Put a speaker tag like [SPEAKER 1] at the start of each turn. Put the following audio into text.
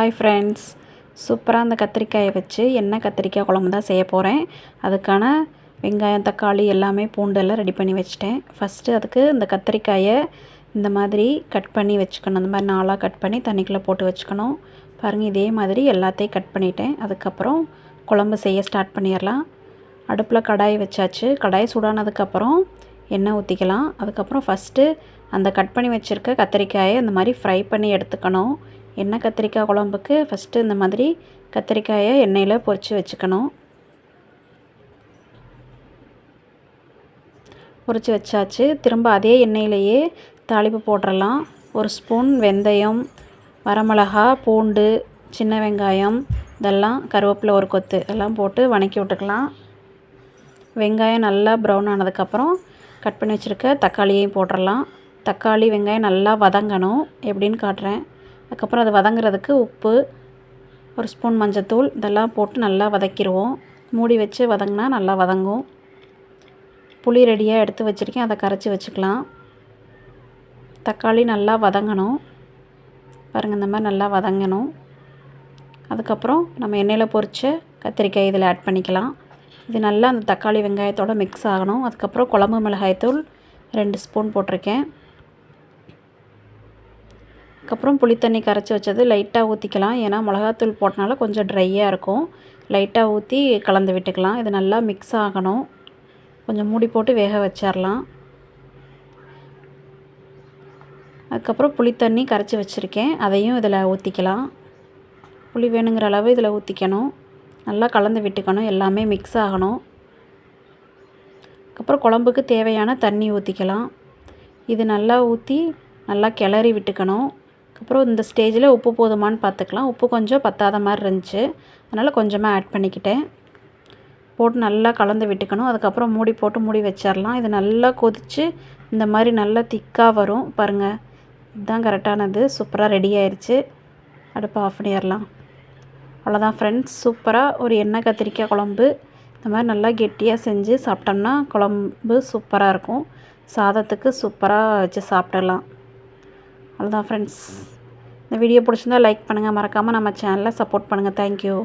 [SPEAKER 1] Hi friends சூப்பராக அந்த கத்திரிக்காயை வச்சு எண்ணெய் கத்திரிக்காய் குழம்பு தான் செய்ய போகிறேன் அதுக்கான வெங்காயம் தக்காளி எல்லாமே பூண்டெல்லாம் ரெடி பண்ணி வச்சுட்டேன். ஃபஸ்ட்டு அதுக்கு இந்த கத்திரிக்காயை இந்த மாதிரி கட் பண்ணி வச்சுக்கணும். அந்த மாதிரி நாளாக கட் பண்ணி தண்ணிக்குள்ளே போட்டு வச்சுக்கணும். பாருங்கள் இதே மாதிரி எல்லாத்தையும் கட் பண்ணிட்டேன். அதுக்கப்புறம் குழம்பு செய்ய ஸ்டார்ட் பண்ணிடலாம். அடுப்பில் கடாய் வச்சாச்சு. கடாய் சூடானதுக்கப்புறம் எண்ணெய் ஊற்றிக்கலாம் அதுக்கப்புறம் ஃபஸ்ட்டு அந்த கட் பண்ணி வச்சுருக்க கத்திரிக்காயை இந்த மாதிரி ஃப்ரை பண்ணி எடுத்துக்கணும். எண்ணெய் கத்திரிக்காய் குழம்புக்கு ஃபஸ்ட்டு இந்த மாதிரி கத்திரிக்காயை எண்ணெயில் பொரித்து வச்சுக்கணும். பொரித்து வச்சாச்சு. திரும்ப அதே எண்ணெயிலேயே தாளிப்பு போட்டுடலாம் ஒரு ஸ்பூன் வெந்தயம் வரமிளகா பூண்டு சின்ன வெங்காயம் இதெல்லாம் கருவேப்பிலை ஒரு கொத்து எல்லாம் போட்டு வணக்கி விட்டுக்கலாம். வெங்காயம் நல்லா ப்ரௌன் ஆனதுக்கப்புறம் கட் பண்ணி வச்சுருக்க தக்காளியையும் போட்டுடலாம் தக்காளி வெங்காயம் நல்லா வதங்கணும். எப்படின்னு காட்டுறேன். அதுக்கப்புறம் அது வதங்குறதுக்கு உப்பு ஒரு ஸ்பூன் மஞ்சத்தூள் இதெல்லாம் போட்டு நல்லா வதக்கிடுவோம். மூடி வச்சு வதங்கினா நல்லா வதங்கும். புளி ரெடியாக எடுத்து வச்சுருக்கேன். அதை கரைச்சி வச்சுக்கலாம். தக்காளி நல்லா வதங்கணும். பாருங்கள் இந்த மாதிரி நல்லா வதங்கணும். அதுக்கப்புறம் நம்ம எண்ணெயில் பொறிச்ச கத்திரிக்காய் இதில் ஆட் பண்ணிக்கலாம். இது நல்லா அந்த தக்காளி வெங்காயத்தோடு மிக்ஸ் ஆகணும். அதுக்கப்புறம் குழம்பு மிளகாய்த்தூள் ரெண்டு ஸ்பூன் போட்டிருக்கேன். அதுக்கப்புறம் புளித்தண்ணி கரைச்சி வச்சது லைட்டாக ஊற்றிக்கலாம் ஏன்னா மிளகாத்தூள் போட்டனால கொஞ்சம் ட்ரையாக இருக்கும். லைட்டாக ஊற்றி கலந்து விட்டுக்கலாம். இது நல்லா மிக்ஸ் ஆகணும். கொஞ்சம் மூடி போட்டு வேக வச்சிடலாம் அதுக்கப்புறம் புளித்தண்ணி கரைச்சி வச்சுருக்கேன். அதையும் இதில் ஊற்றிக்கலாம் புளி வேணுங்கிற அளவு இதில் ஊற்றிக்கணும் நல்லா கலந்து விட்டுக்கணும். எல்லாமே மிக்ஸ் ஆகணும். அதுக்கப்புறம் குழம்புக்கு தேவையான தண்ணி ஊற்றிக்கலாம் இது நல்லா ஊற்றி நல்லா கிளறி விட்டுக்கணும். அப்புறம் இந்த ஸ்டேஜில் உப்பு போதுமான்னு பார்த்துக்கலாம். உப்பு கொஞ்சம் பத்தாத மாதிரி இருந்துச்சு. அதனால் கொஞ்சமாக ஆட் பண்ணிக்கிட்டேன். போட்டு நல்லா கலந்து விட்டுக்கணும். அதுக்கப்புறம் மூடி போட்டு மூடி வச்சிடலாம் இது நல்லா கொதித்து இந்த மாதிரி நல்லா திக்காக வரும். பாருங்கள் இதுதான் கரெக்டானது சூப்பராக ரெடி ஆயிடுச்சு அடுப்பு ஆஃப் பண்ணிடலாம் அவ்வளோதான் ஃப்ரெண்ட்ஸ் சூப்பராக ஒரு எண்ணெய் கத்திரிக்காய் குழம்பு. இந்த மாதிரி நல்லா கெட்டியாக செஞ்சு சாப்பிட்டோம்னா குழம்பு சூப்பராக இருக்கும். சாதத்துக்கு சூப்பராக வச்சு சாப்பிடலாம். அவ்வளோதான் ஃப்ரெண்ட்ஸ் இந்த வீடியோ பிடிச்சிருந்தா லைக் பண்ணுங்கள் மறக்காமல் நம்ம சேனலை சப்போர்ட் பண்ணுங்கள் தேங்க்யூ